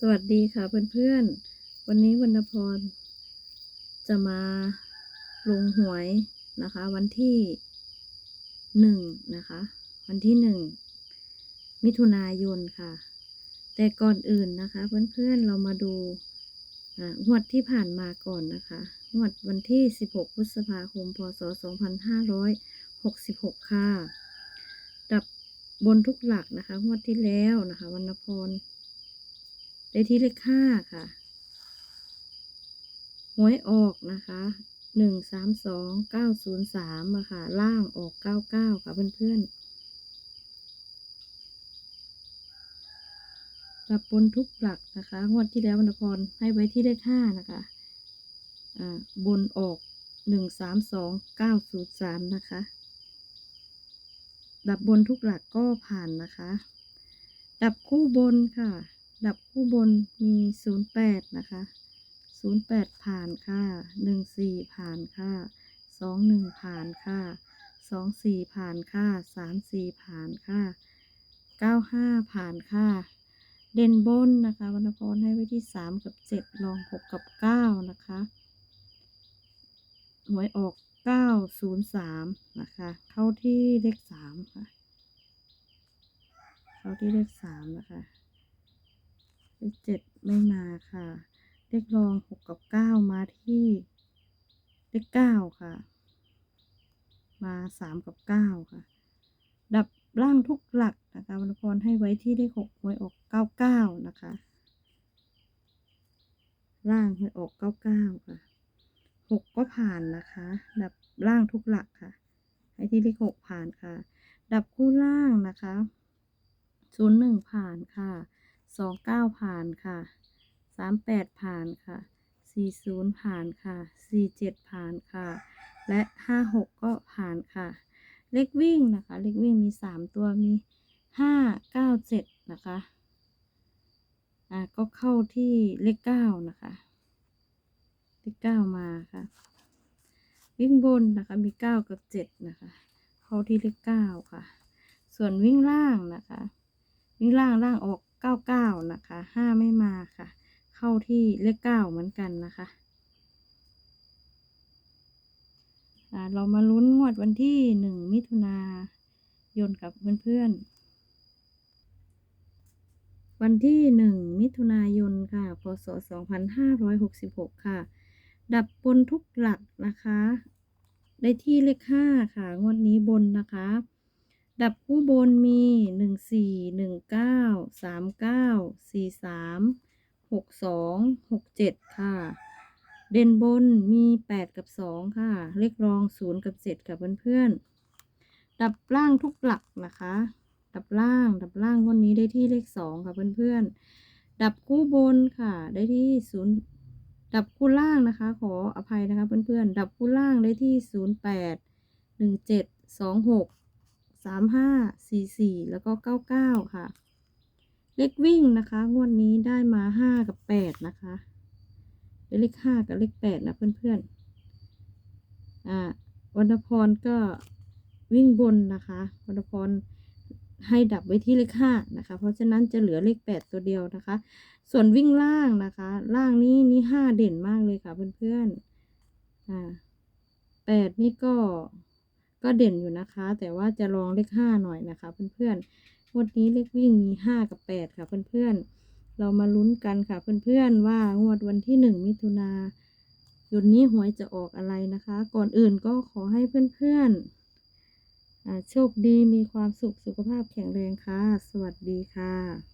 สวัสดีค่ะเพื่อนๆ วันนี้วรรณพร จะมาลงหวยนะคะ วันที่หนึ่งนะคะ วันที่หนึ่งมิถุนายนค่ะ แต่ก่อนอื่นนะคะ เพื่อนๆเรามาดูอ่างวดที่ผ่านมาก่อนนะคะงวดวันที่ 16 พฤษภาคม พศ 2566 ค่ะ ดับบนทุกหลักนะคะงวดที่แล้วนะคะวรรณพร ได้ที่เลขห้าค่ะหวยออกนะคะหนึ่งสามสองเก้าศูนย์สามอะค่ะ ล่างออกเก้าเก้าค่ะเพื่อนๆดับบนทุกหลักนะคะงวดที่แล้ววรรณพรให้ไว้ที่เลขห้านะคะอ่าบนออกหนึ่งสามสองเก้าศูนย์สามนะคะดับบนทุกหลักก็ผ่านนะคะ ดับคู่บนค่ะ ดับคู่บนมีศูนย์แปดนะคะศูนย์แปดผ่านค่ะหนึ่งสี่ผ่านค่ะสองหนึ่งผ่านค่ะสองสี่ผ่านค่ะสามสี่ผ่านค่ะเก้าห้าผ่านค่ะ เด่นบนนะคะวรรณพรให้ไว้ที่สามกับเจ็ดลองหกกับเก้านะคะหวยออกเก้าศูนย์สามนะคะ เข้าที่เลขสามค่ะ เข้าที่เลขสามนะคะ เลขเจ็ดไม่มาค่ะ เลขรองหกกับเก้ามาที่เลขเก้าค่ะ มาสามกับเก้าค่ะ ดับล่างทุกหลักนะคะวรรณพรให้ไว้ที่เลขหกหวยออกเก้าเก้านะคะล่างหวยออกเก้าเก้าค่ะหกก็ผ่านนะคะ ดับล่างทุกหลักค่ะ ให้ที่เลขหกผ่านค่ะ ดับคู่ล่างนะคะศูนย์หนึ่งผ่านค่ะ สองเก้าผ่านค่ะสามแปดผ่านค่ะสี่ศูนย์ผ่านค่ะสี่เจ็ดผ่านค่ะ และห้าหกก็ผ่านค่ะ เลขวิ่งนะคะ เลขวิ่งมีสามตัวมีห้าเก้าเจ็ดนะคะอ่าก็เข้าที่เลขเก้านะคะ เลขเก้ามาค่ะ วิ่งบนนะคะมีเก้ากับเจ็ดนะคะ เข้าที่เลขเก้าค่ะ ส่วนวิ่งล่างนะคะ วิ่งล่างล่างออก เก้าเก้านะคะห้าไม่มาค่ะ เข้าที่เลขเก้าเหมือนกันนะคะเรามาลุ้นงวดวันที่หนึ่งมิถุนายนกับเพื่อนๆ วันที่หนึ่งมิถุนายนค่ะ พศสองพันห้าร้อยหกสิบหกค่ะ ดับบนทุกหลักนะคะ ได้ที่เลขห้าค่ะ งวดนี้บนนะคะ ดับคู่บนมีหนึ่งสี่หนึ่งเก้าสามเก้าสี่สามหกสองหกเจ็ดค่ะ เด่นบนมีแปดกับสองค่ะ เลขรองศูนย์กับเจ็ดค่ะเพื่อนๆ ดับล่างทุกหลักนะคะ ดับล่าง ดับล่างวันนี้ได้ที่เลขสองค่ะเพื่อนๆ ดับคู่บนค่ะ ได้ที่ศูนย์ดับคู่ล่างนะคะ ขออภัยนะคะเพื่อนๆ ดับคู่ล่างได้ที่ศูนย์แปดหนึ่งเจ็ด สามห้าสี่สี่แล้วก็เก้าเก้าค่ะ เลขวิ่งนะคะ งวดนี้ได้มาห้ากับแปดนะคะเป็นเลขห้ากับเลขแปดนะเพื่อนๆอ่าวรรณพรก็วิ่งบนนะคะวรรณพรให้ดับไว้ที่เลขห้านะคะ เพราะฉะนั้นจะเหลือเลขแปดตัวเดียวนะคะ ส่วนวิ่งล่างนะคะ ล่างนี้นี่ห้าเด่นมากเลยค่ะเพื่อนๆอ่าแปดนี่ก็ ก็เด่นอยู่นะคะ แต่ว่าจะลองเลขห้าหน่อยนะคะเพื่อนๆงวดนี้เลขวิ่งมีห้ากับแปดค่ะเพื่อนๆ เรามาลุ้นกันค่ะเพื่อนๆ ว่างวดวันที่หนึ่งมิถุนายนนี้หวยจะออกอะไรนะคะ ก่อนอื่นก็ขอให้เพื่อนๆโชคดีมีความสุขสุขภาพแข็งแรงค่ะ สวัสดีค่ะ